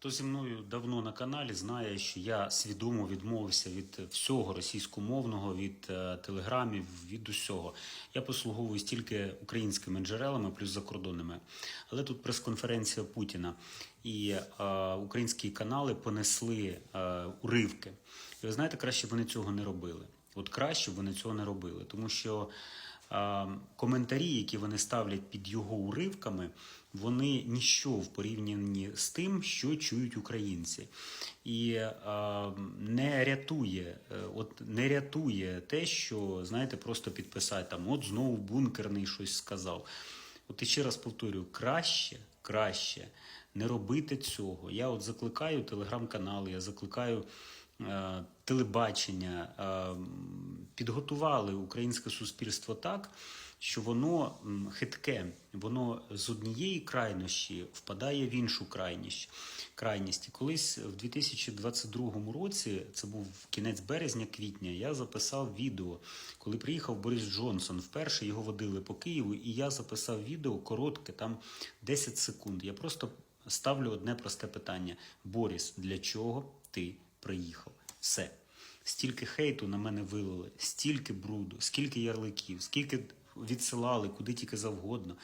Хто зі мною давно на каналі, знає, що я свідомо відмовився від всього російськомовного, від е, телеграмів, від усього. Я послуговуюсь тільки українськими джерелами, плюс закордонними. Але тут прес-конференція Путіна і е, українські канали понесли е, уривки. І ви знаєте, краще вони цього не робили. От краще вони цього не робили, тому що коментарі, які вони ставлять під його уривками, вони ніщо в порівнянні з тим, що чують українці, і не рятує, е, от не рятує те, що знаєте, просто підписати там, от знову бункерний щось сказав. От і ще раз повторюю, краще, краще не робити цього. Я от закликаю телеграм-канали, я закликаю телебачення, е, підготували українське суспільство так, що воно хитке, воно з однієї крайнощі впадає в іншу крайність. крайність. І колись в 2022 році, це був кінець березня-квітня, я записав відео, коли приїхав Борис Джонсон. Вперше його водили по Києву, і я записав відео коротке, там 10 секунд. Я просто ставлю одне просте питання: Борис, для чого ти приїхав? Все. Стільки хейту на мене вилили, стільки бруду, скільки ярликів, скільки відсилали, куди тільки завгодно.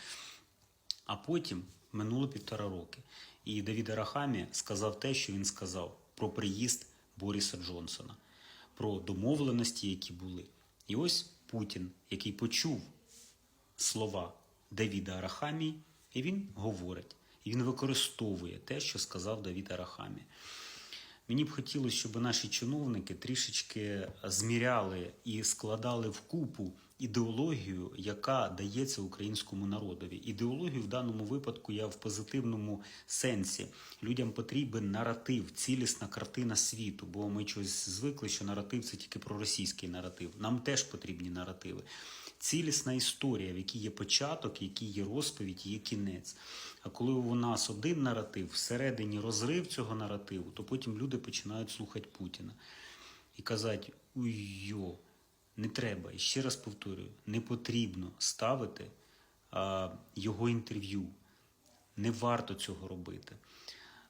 А потім минуло півтора роки. І Давід Арахамі сказав те, що він сказав про приїзд Боріса Джонсона, про домовленості, які були. І ось Путін, який почув слова Давіда Арахамії, і він говорить, і він використовує те, що сказав Давід Арахамі. Мені б хотілося, щоб наші чиновники трішечки зміряли і складали в купу ідеологію, яка дається українському народові. Ідеологію в даному випадку я в позитивному сенсі. Людям потрібен наратив, цілісна картина світу, бо ми чогось звикли, що наратив це тільки про російський наратив. Нам теж потрібні наративи. Цілісна історія, в якій є початок, в є розповідь, є кінець. А коли у нас один наратив, всередині розрив цього наративу, то потім люди починають слухати Путіна і казати: уй-йо, не треба. І ще раз повторюю, не потрібно ставити а, його інтерв'ю. Не варто цього робити.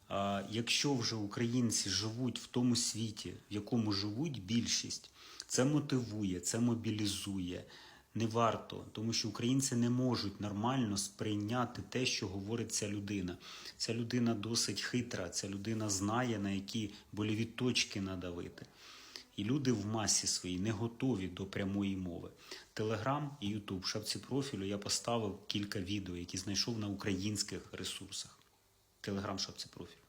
А, якщо вже українці живуть в тому світі, в якому живуть більшість, це мотивує, це мобілізує. Не варто, тому що українці не можуть нормально сприйняти те, що говорить ця людина. Ця людина досить хитра, ця людина знає, на які больові точки надавити. І люди в масі своїй не готові до прямої мови. Телеграм і Ютуб, в шапці профілю я поставив кілька відео, які знайшов на українських ресурсах. Телеграм, шапці профілю.